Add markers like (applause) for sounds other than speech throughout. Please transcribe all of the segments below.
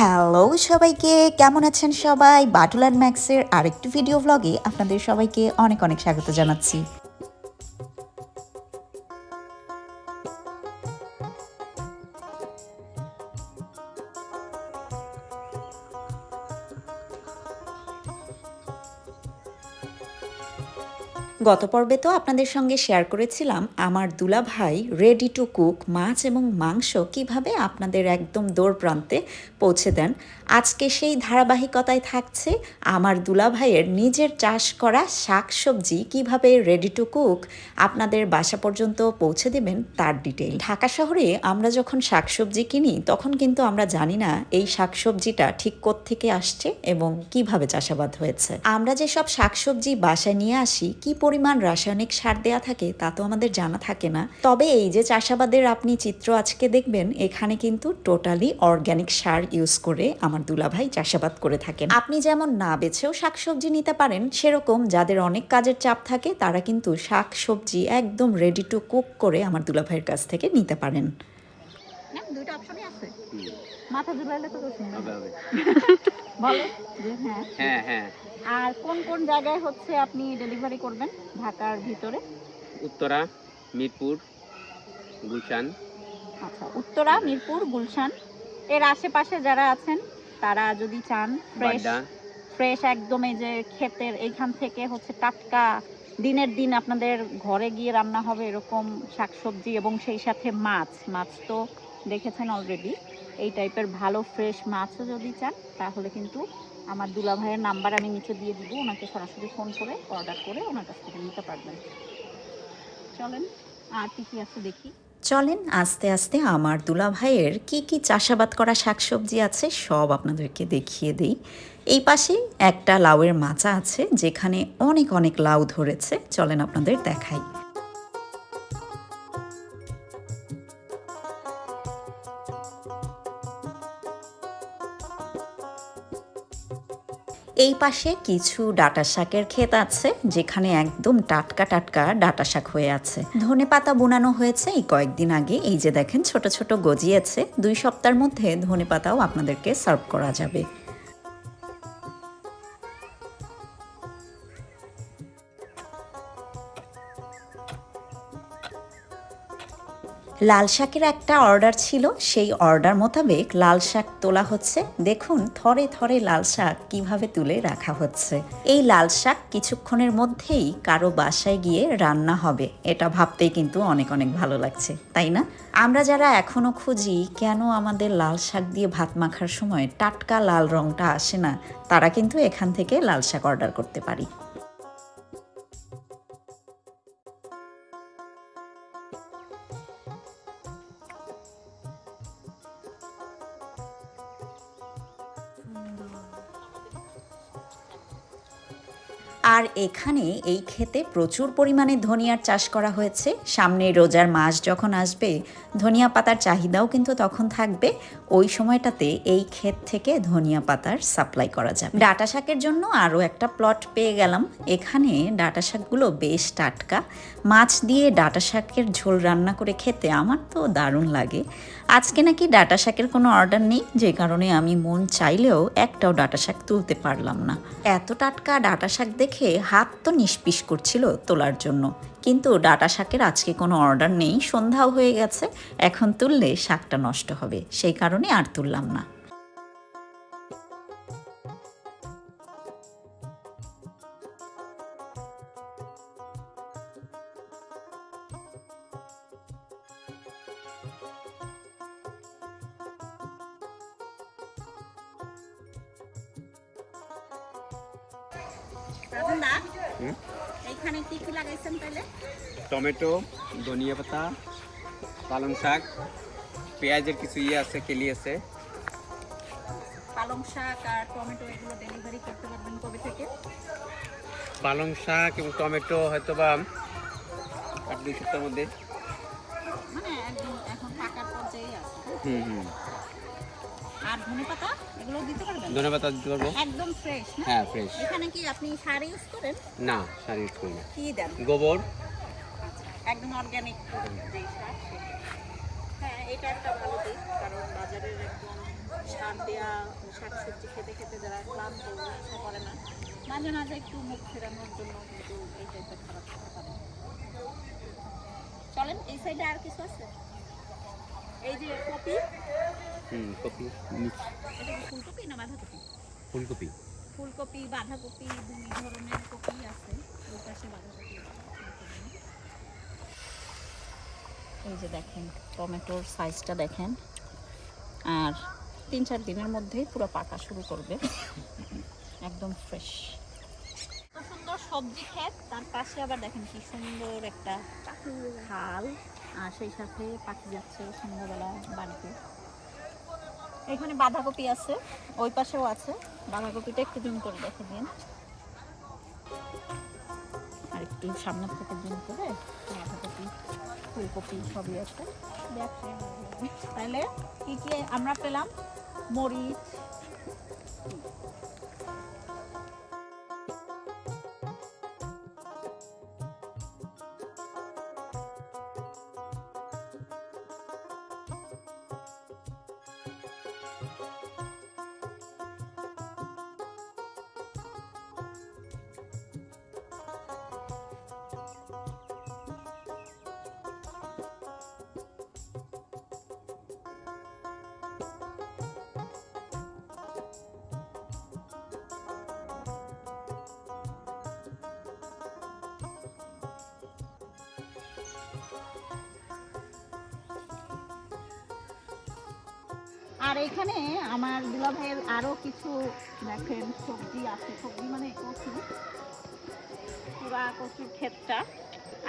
Hello সবাইকে, কেমন আছেন সবাই? বাটুল অ্যান্ড ম্যাক্সের আরেকটি ভিডিও ব্লগে আপনাদের সবাইকে অনেক অনেক স্বাগত জানাচ্ছি। গত পর্বে তো আপনাদের সঙ্গে শেয়ার করেছিলাম আমার দুলা ভাই রেডি টু কুক মাছ এবং মাংস কীভাবে আপনাদের একদম দৌড় প্রান্তে পৌঁছে দেন। আজকে সেই ধারাবাহিকতায় থাকছে আমার দুলা ভাইয়ের নিজের চাষ করা শাক সবজি কীভাবে রেডি টু কুক আপনাদের বাসা পর্যন্ত পৌঁছে দেবেন তার ডিটেল ঢাকা শহরে আমরা যখন শাকসবজি কিনি তখন কিন্তু আমরা জানি না এই শাকসবজিটা ঠিক থেকে আসছে এবং কীভাবে চাষাবাদ হয়েছে। আমরা যেসব শাকসবজি বাসায় নিয়ে আসি, কি পরিমাণ রাসায়নিক সার দেয়া থাকে তা তো আমাদের জানা থাকে না। তবে এই যে চাষাবাদের আপনি চিত্র আজকে দেখবেন এখানে কিন্তু টোটালি অর্গ্যানিক সার ইউজ করে আমার দুলাভাই চাষাবাদ করে থাকেন। আপনি যেমন না বেছেও শাকসবজি নিতে পারেন সেরকম যাদের অনেক কাজের চাপ থাকে তারা কিন্তু শাক সবজি একদম রেডি টু কুক করে আমার দুলাভাইয়ের কাছ থেকে নিতে পারেন। না অপশনই আছে। মাথা ঝুলাইলে তো (laughs) হ্যাঁ। হ্যাঁ হ্যাঁ। আর কোন কোন জায়গায় হচ্ছে আপনি ডেলিভারি করবেন? ঢাকার ভিতরে? উত্তরা মিরপুর গুলশান। আচ্ছা উত্তরা মিরপুর গুলশান। এর আশেপাশে যারা আছেন তারা যদি চান ফ্রেশ ফ্রেশ একদম এই যে ক্ষেতের এইখান থেকে হচ্ছে টাটকা দিনের দিন আপনাদের ঘরে গিয়ে রান্না হবে এরকম শাকসবজি এবং সেই সাথে মাছ। মাছ তো দেখেছেন অলরেডি এই টাইপের ভালো ফ্রেশ মাছও যদি চান তাহলে কিন্তু আমার দুলা ভাইয়ের নাম্বার আমি নিচে দিয়ে দিব, ওনাকে সরাসরি ফোন করে অর্ডার করে ওনার কাছ থেকে নিতে পারবেন। চলেন, আর কি কি আছে দেখি। চলেন, আস্তে আস্তে আমার দুলা ভাইয়ের কি কি চাষাবাদ করা শাকসবজি আছে সব আপনাদেরকে দেখিয়ে দিই। এই পাশে একটা লাউয়ের মাচা আছে, যেখানে অনেক অনেক লাউ ধরেছে। চলেন আপনাদের দেখাই। এই পাশে কিছু ডাটা শাকের ক্ষেত আছে, যেখানে একদম টাটকা টাটকা ডাটা শাক হয়ে আছে। ধনে পাতা বোনানো হয়েছে এই কয়েকদিন আগে। এই যে দেখেন, ছোট ছোট গজিয়েছে। দুই সপ্তাহের মধ্যে ধনে পাতাও আপনাদেরকে সার্ভ করা যাবে। লাল শাকের একটা অর্ডার ছিল, সেই অর্ডার মোতাবেক লাল শাক তোলা হচ্ছে। দেখুন, থরে থরে লাল শাক কীভাবে তুলে রাখা হচ্ছে। এই লাল শাক কিছুক্ষণের মধ্যেই কারও বাসায় গিয়ে রান্না হবে। এটা ভাবতেই কিন্তু অনেক অনেক ভালো লাগছে, তাই না? আমরা যারা এখনও খুঁজি, কেন আমাদের লাল শাক দিয়ে ভাত মাখার সময় টাটকা লাল রংটা আসে না, তারা কিন্তু এখান থেকে লাল শাক অর্ডার করতে পারি। আর এখানে এই ক্ষেতে প্রচুর পরিমাণে ধনিয়ার চাষ করা হয়েছে। সামনে রোজার মাস যখন আসবে ধনিয়া পাতার চাহিদাও কিন্তু তখন থাকবে। ওই সময়টাতে এই ক্ষেত থেকে ধনিয়া পাতার সাপ্লাই করা যাবে। ডাটা শাকের জন্য আরও একটা প্লট পেয়ে গেলাম। এখানে ডাটা শাকগুলো বেশ টাটকা। মাছ দিয়ে ডাটা শাকের ঝোল রান্না করে খেতে আমার তো দারুণ লাগে। আজকে নাকি ডাটা শাকের কোনো অর্ডার নেই, যে কারণে আমি মন চাইলেও একটাও ডাটা শাক তুলতে পারলাম না। এত টাটকা ডাটা শাক দেখে হাত তো নিষ্পিস করছিল তোলার জন্য। কিন্তু ডাটা শাকের আজকে কোনো অর্ডার নেই, সন্ধ্যাও হয়ে গেছে, এখন তুললে শাকটা নষ্ট হবে, সেই কারণে আর তুললাম না হুম? এইখানে কি কি লাগাইছেন তাহলে টমেটো ধনিয়া পাতা পালং শাক পেঁয়াজের কিছু ইয়ে আছে কেলি আছে। পালং শাক আর টমেটো এগুলো ডেলিভারি করতে পারবেন কবে থেকে? পালং শাক এবং টমেটো হয়তো বা এক দুই সপ্তাহের মধ্যে। মানে একদম এখন টাকার পর্যায়ে আছে। হুম হুম। আর ধনে পাতা এগুলো দিতে পারবেন? ধনে পাতা দিতে পারব। একদম ফ্রেশ না? হ্যাঁ ফ্রেশ এখানে কি আপনি সার ইউজ করেন? না সার ইউজ করি না। কি দেন? গোবর। একদম অর্গানিক যেই সার হ্যাঁ এটা একটা ভালো দিক কারণ বাজারের একদম সার দেওয়া শাকসবজি খেতে খেতে যারা ক্লান্ত ইচ্ছা করে না মাঝে মাঝে একটু মুখ ফেরানোর জন্য কিন্তু এই টাইপের খাবার খেতে পারে চলেন এই সাইডে আর কিছু আছে? এই যে কপি। হুম কপি। এটা ফুলকপি না বাঁধাকপি? ফুলকপি। ফুলকপি বাঁধাকপি দুই ধরনের কপি আছে। বাঁধাকপি এই যে দেখেন টমেটোর সাইজটা দেখেন। আর তিন চার দিনের মধ্যেই পুরো পাকা শুরু করবে। একদম ফ্রেশ সুন্দর সবজি ক্ষেত তার পাশে আবার দেখেন কি সুন্দর একটা খাল। আর সেই সাথে পাখি যাচ্ছে সন্ধ্যাবেলা বাড়িতে। এখানে বাঁধাকপি আছে, ওই পাশেও আছে। বাঁধাকপিটা একটু জুম করে দেখে দিন আর একটু সামনের থেকে জুম করে বাঁধাকপি, ফুলকপি সবই আছে। তাহলে কি কি আমরা পেলাম? মরিচ। আর এখানে আমার দুলা ভাইয়ের আরও কিছু দেখেন সবজি আছে সবজি মানে কচু। পুরা কচুর ক্ষেতটা।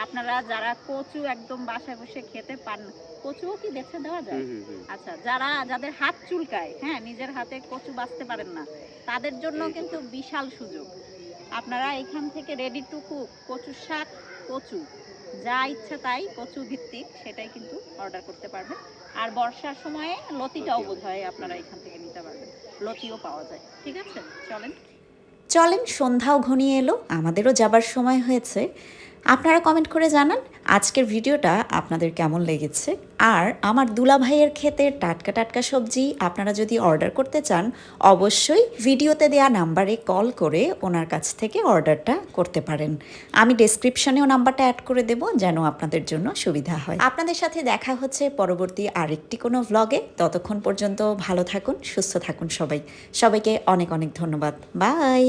আপনারা যারা কচু একদম বাসায় বসে খেতে পান কচুও কি বেছে দেওয়া যায়? আচ্ছা যারা যাদের হাত চুলকায় হ্যাঁ নিজের হাতে কচু বাঁচতে পারেন না তাদের জন্য কিন্তু বিশাল সুযোগ। আপনারা এখান থেকে রেডি টু কুক কচু শাক কচু। যা ইচ্ছা তাই কচু ভিত্তিক সেটাই কিন্তু অর্ডার করতে পারবেন। আর বর্ষার সময়ে লতিটাও বোধ হয় আপনারা এখান থেকে নিতে পারবেন। লতিও পাওয়া যায়। ঠিক আছে? চলেন। চলেন সন্ধ্যাও ঘনিয়ে এলো। আমাদেরও যাবার সময় হয়েছে। আপনারা কমেন্ট করে জানান আজকের ভিডিওটা আপনাদের কেমন লেগেছে। আর আমার দুলা ভাইয়ের ক্ষেতের টাটকা টাটকা সবজি আপনারা যদি অর্ডার করতে চান, অবশ্যই ভিডিওতে দেওয়া নাম্বারে কল করে ওনার কাছ থেকে অর্ডারটা করতে পারেন। আমি ডেসক্রিপশনেও নাম্বারটা অ্যাড করে দেব যেন আপনাদের জন্য সুবিধা হয়। আপনাদের সাথে দেখা হচ্ছে পরবর্তী আরেকটি কোনো ভ্লগে ততক্ষণ পর্যন্ত ভালো থাকুন, সুস্থ থাকুন সবাই। সবাইকে অনেক অনেক ধন্যবাদ। বাই